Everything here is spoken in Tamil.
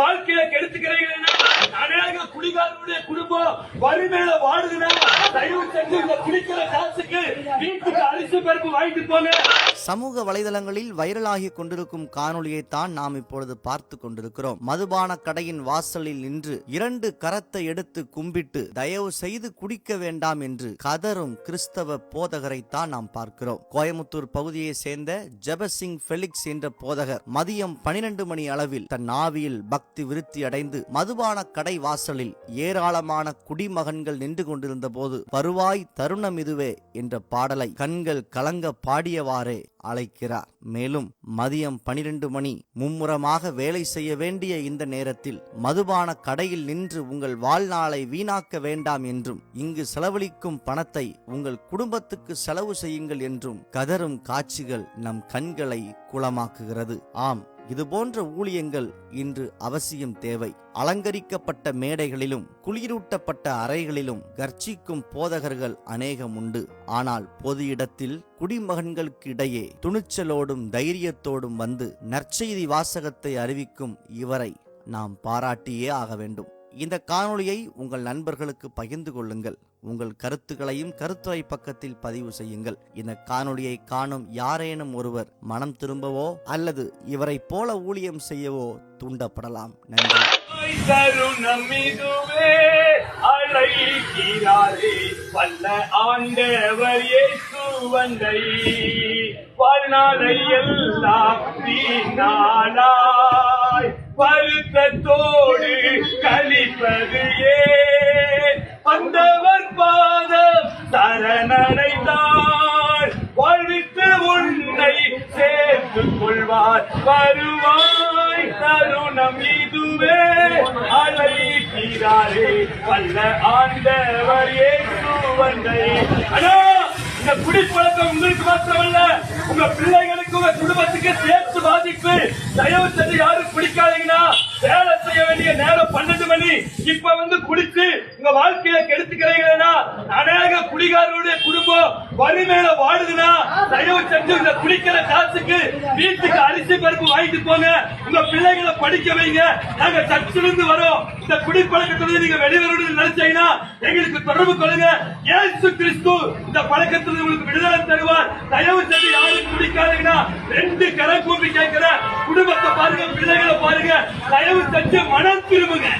வாழ்க்கையில கெடுத்துக்கிறீங்கன்னா அநேக குடிகாரனுடைய குடும்பம் வறுமையில வாடுதுன்னா தயவு செஞ்சு இந்த குடிக்கிற காசுக்கு வீட்டுக்கு அரிசி பருப்பு வாங்கிட்டு போங்க. சமூக வலைதளங்களில் வைரலாகி கொண்டிருக்கும் காணொளியை தான் நாம் இப்பொழுது பார்த்து கொண்டிருக்கிறோம். மதுபான கடையின் வாசலில் நின்று இரண்டு கரத்தை எடுத்து கும்பிட்டு தயவு செய்து குடிக்க வேண்டாம் என்று கதரும் கிறிஸ்தவ போதகரை தான் நாம் பார்க்கிறோம். கோயமுத்தூர் பகுதியை சேர்ந்த ஜெபசிங் ஃபெலிக்ஸ் என்ற போதகர் மதியம் பனிரெண்டு மணி அளவில் தன் ஆவியில் பக்தி விருத்தி அடைந்து மதுபான கடை வாசலில் ஏராளமான குடிமகன்கள் நின்று கொண்டிருந்த போது வருவாய் தருணம் இதுவே என்ற பாடலை கண்கள் கலங்க பாடியவாறே அழைக்கிறார். மேலும் மதியம் பனிரெண்டு மணி மும்முரமாக வேலை செய்ய வேண்டிய இந்த நேரத்தில் மதுபான கடையில் நின்று உங்கள் வாழ்நாளை வீணாக்க வேண்டாம் என்றும் இங்கு செலவழிக்கும் பணத்தை உங்கள் குடும்பத்துக்கு செலவு செய்யுங்கள் என்றும் கதரும் காட்சிகள் நம் கண்களை குளமாக்குகிறது. ஆம். இதுபோன்ற ஊழியங்கள் இன்று அவசியம் தேவை. அலங்கரிக்கப்பட்ட மேடைகளிலும் குளிரூட்டப்பட்ட அறைகளிலும் கர்ச்சிக்கும் போதகர்கள் அநேகம் உண்டு. ஆனால் பொது இடத்தில் குடிமகன்களுக்கு இடையே துணிச்சலோடும் தைரியத்தோடும் வந்து நற்செய்தி வாசகத்தை அறிவிக்கும் இவரை நாம் பாராட்டியே ஆக வேண்டும். இந்த காணொளியை உங்கள் நண்பர்களுக்கு பகிர்ந்து கொள்ளுங்கள். உங்கள் கருத்துக்களையும் கருத்துரை பக்கத்தில் பதிவு செய்யுங்கள். இந்த காணொளியை காணும் யாரேனும் ஒருவர் மனம் திரும்பவோ அல்லது இவரைப் போல ஊழியம் செய்யவோ தூண்டப்படலாம். நன்றி. பருத்தத்தோடு இதுவே ஏன் வந்தவர் பாதம் சரணடைந்தார். வாழ்வித்து உன்னை சேர்த்துக் கொள்வார். வருவாய் தருணம் இதுவே அழைக்கிறாரே. வல்ல ஆண்டவர் இயேசு வந்தை. அண்ணா இந்த குடிப்பழக்கம் உங்களுக்கு மாத்திரமல்ல. உங்க பிள்ளைகளுக்கு உங்க குடும்பத்துக்கு சேர்த்து பாதிப்பு. தயவு செய்து யாரும் குடிக்காதீங்கன்னா வேலை செய்ய வேண்டிய நேரம் பன்னெண்டு மணி இப்ப வந்து குடிச்சு உங்க வாழ்க்கையில கெடுத்துக்கிறீங்களா அநேக குடிகாரருடைய குடும்பம் வறுமையில வாடுதுன்னா தயவு செஞ்சு இந்த குடிக்கிற காசுக்கு வீட்டுக்கு அரிசி பருப்பு வாங்கிட்டு போங்க. உங்க பிள்ளைகளை படிக்க வைங்க. நாங்க சர்ச்சிலிருந்து வரோம். இந்த குடிப்பழக்கத்துல நீங்க வெளிவரணும்னு நினைச்சீங்கன்னா எங்களுக்கு தொடர்பு கொள்ளுங்க. ஏசு கிறிஸ்து இந்த பழக்கத்துல உங்களுக்கு விடுதலை தருவார். தயவு செஞ்சு யாரும் குடிக்காதீங்கன்னா ரெண்டு கரை கூப்பி கேட்கிற குடும்பத்தை பாருங்க பிள்ளைகளை பாருங்க. தயவு செஞ்சு மனம் திரும்புங்க.